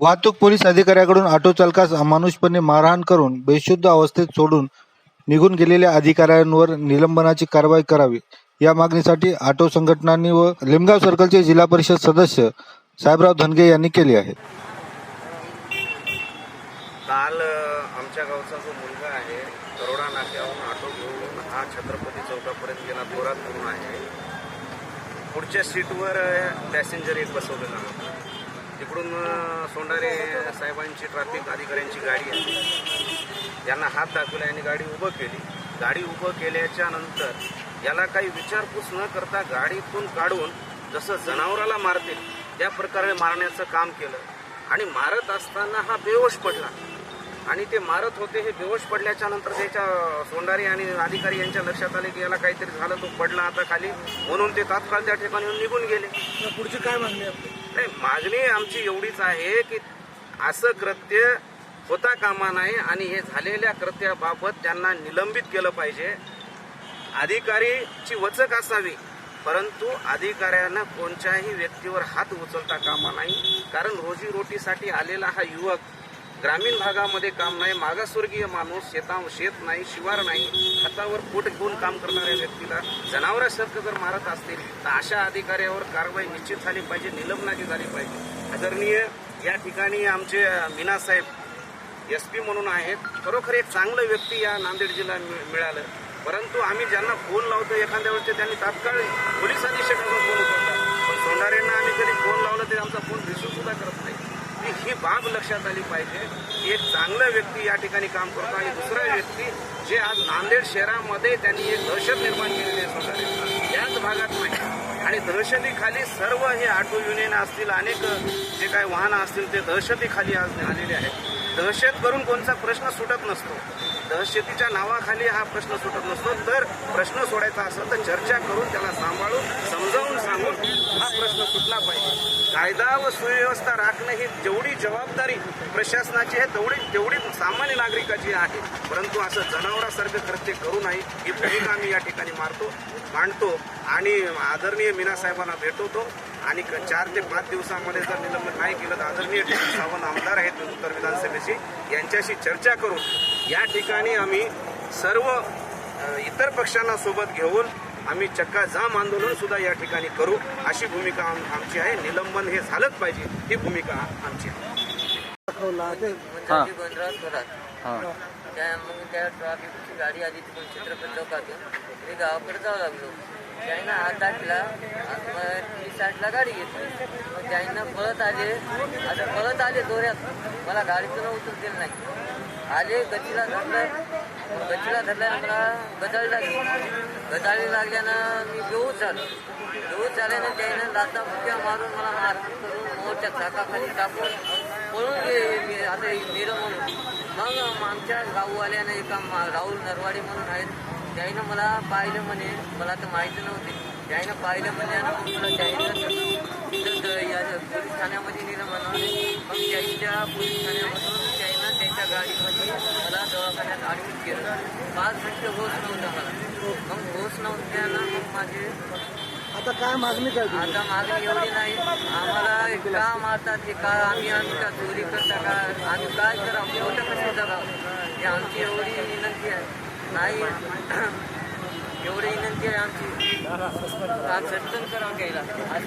वाहतूक पोलीस अधिकाऱ्याकडून ऑटो चालकास अमानुषपणे मारहाण करून बेशुद्ध अवस्थेत सोडून निघून गेलेल्या अधिकाऱ्यांवर निलंबनाची कारवाई करावी. या मागणीसाठी ऑटो संघटनांनी व लिमगाव सर्कलचे जिल्हा परिषद सदस्य साहेबराव धनगे यांनी केली आहे. काल आमच्या गावचा जो मुलगा आहे करोडा नाक्याहून ऑटो घेऊन हा छत्रपती चौकापर्यंत गेला जोरात म्हणून आहे. पुढच्या सीटवर पॅसेंजर एक बसवलेला होता. तिकडून सोंडारे साहेबांची ट्रॅफिक अधिकाऱ्यांची गाडी आहे. यांना हात दाखवला आणि गाडी उभं केली. गाडी उभं केल्याच्यानंतर याला काही विचारपूस न करता गाडीतून काढून जसं जनावराला मारतील त्या प्रकारे मारण्याचं काम केलं. आणि मारत असताना हा बेहोश पडला. आणि ते मारत होते हे बेहोश पडल्याच्या नंतर त्याच्या सोंडारी आणि अधिकारी यांच्या लक्षात आले की याला काहीतरी झालं तो पडला आता खाली. म्हणून ते तात्काळ त्या ठिकाणी निघून गेले. पुढची काय मागणी आपली? नाही मागणी आमची एवढीच आहे की असं कृत्य होता कामा नये आणि हे झालेल्या कृत्याबाबत त्यांना निलंबित केलं पाहिजे. अधिकारीची वचक असावी परंतु अधिकाऱ्यानं कोणत्याही व्यक्तीवर हात उचलता कामा नाही. कारण रोजीरोटीसाठी आलेला हा युवक ग्रामीण भागामध्ये काम नाही मागासवर्गीय माणूस शेता शेत नाही शिवार नाही हातावर पोट घेऊन काम करणाऱ्या व्यक्तीला जनावरासारखं जर मारत असतील तर अशा अधिकाऱ्यावर कारवाई निश्चित झाली पाहिजे निलंबनाची झाली पाहिजे. आदरणीय या ठिकाणी आमचे मीनासाहेब एस पी म्हणून आहेत. खरोखर एक चांगलं व्यक्ती या नांदेड जिल्हा मि- मिळालं. परंतु आम्ही ज्यांना फोन लावतो एखाद्या वेळेस त्यांनी तात्काळ पोलीस अधीक्षकांना फोन उचलतात. पण सोंडारेंना आम्ही कधी फोन लावला ते आमचा फोन रिसिव्ह सुद्धा करत नाही. की ही बाब लक्षात आली पाहिजे. की एक चांगला व्यक्ती या ठिकाणी काम करतो आणि दुसरा व्यक्ती जे आज नांदेड शहरामध्ये त्यांनी एक दहशत निर्माण केलेली आहे याच भागात नाही. आणि दहशतीखाली सर्व हे ऑटो युनियन असतील अनेक जे काही वाहनं असतील ते दहशतीखाली आज आलेले आहेत. दहशत करून कोणता प्रश्न सुटत नसतो. दहशतीच्या नावाखाली हा प्रश्न सुटत नसतो. तर प्रश्न सोडायचा असेल तर चर्चा करून त्याला सांभाळून समजावून सांगून हा प्रश्न सुटला पाहिजे. कायदा व सुव्यवस्था राखणं ही जेवढी जबाबदारी प्रशासनाची आहे तेवढी तेवढी सामान्य नागरिकाची आहे. परंतु असं जनावरासारखं कृत्य करू नये ही भूमिका आम्ही या ठिकाणी मारतो मांडतो आणि आदरणीय मीना साहेबांना भेटवतो. आणि क- चार ते पाच दिवसामध्ये जर निलंबन नाही केलं तर आदरणीय. सावंत आमदार आहेत उत्तर विधानसभेचे यांच्याशी चर्चा करून या ठिकाणी आम्ही सर्व इतर पक्षांना सोबत घेऊन आम्ही चक्का जाम आंदोलन सुद्धा या ठिकाणी करू. अशी भूमिका आम- आमची आहे. निलंबन हे झालंच पाहिजे ही भूमिका आमची आहे. त्या मग त्या ट्रॅफिकची गाडी आली तिकडून छत्रपती चौकातून. मी गावाकडे जाऊ लागलो. त्यांना हात दाटला मी साईडला गाडी घेतली. मग त्याईनं पळत आले आता पळत आले दोऱ्यात. मला गाडीतून उचल दिलं नाही. आले गतीला धरलं. गतीला धरल्यानं मला गजाळी लागली. गजाळी लागल्यानं मी बेहूच झालो. बेहूच झाल्यानं त्यानं लाता मुक्या मारून मला मारहाण करून मोठ्या चाकाखाली टाकून पळून गेले आता मेरं म्हणून. मग आमच्या गाववाल्यानं एका राहुल नरवाडे म्हणून आहेत. त्याईनं मला पाहिलं म्हणे मला तर माहिती नव्हते. त्याईनं पाहिलं म्हणे आणि मग मला त्याईनं पोलीस ठाण्यामध्ये नेलं म्हणून मग त्याईच्या पोलीस ठाण्यामधून त्याईनं त्यांच्या गाडीमध्ये मला दवाखान्यात ॲडमिट केलं. पाच मिनिटं होत नव्हतं मला. मग होत नव्हत्यानं मग माझे आता काय मागणी काय तुझी? आता मागणी एवढी नाही. आम्हाला का मारतात हे का आम्ही आम्ही का चोरी करता का? आम्ही काय करा? मोठं कसं जगावं? म्हणजे आमची एवढी विनंती आहे. नाही एवढी विनंती आहे आमची. काम सटकन करावं घ्यायला.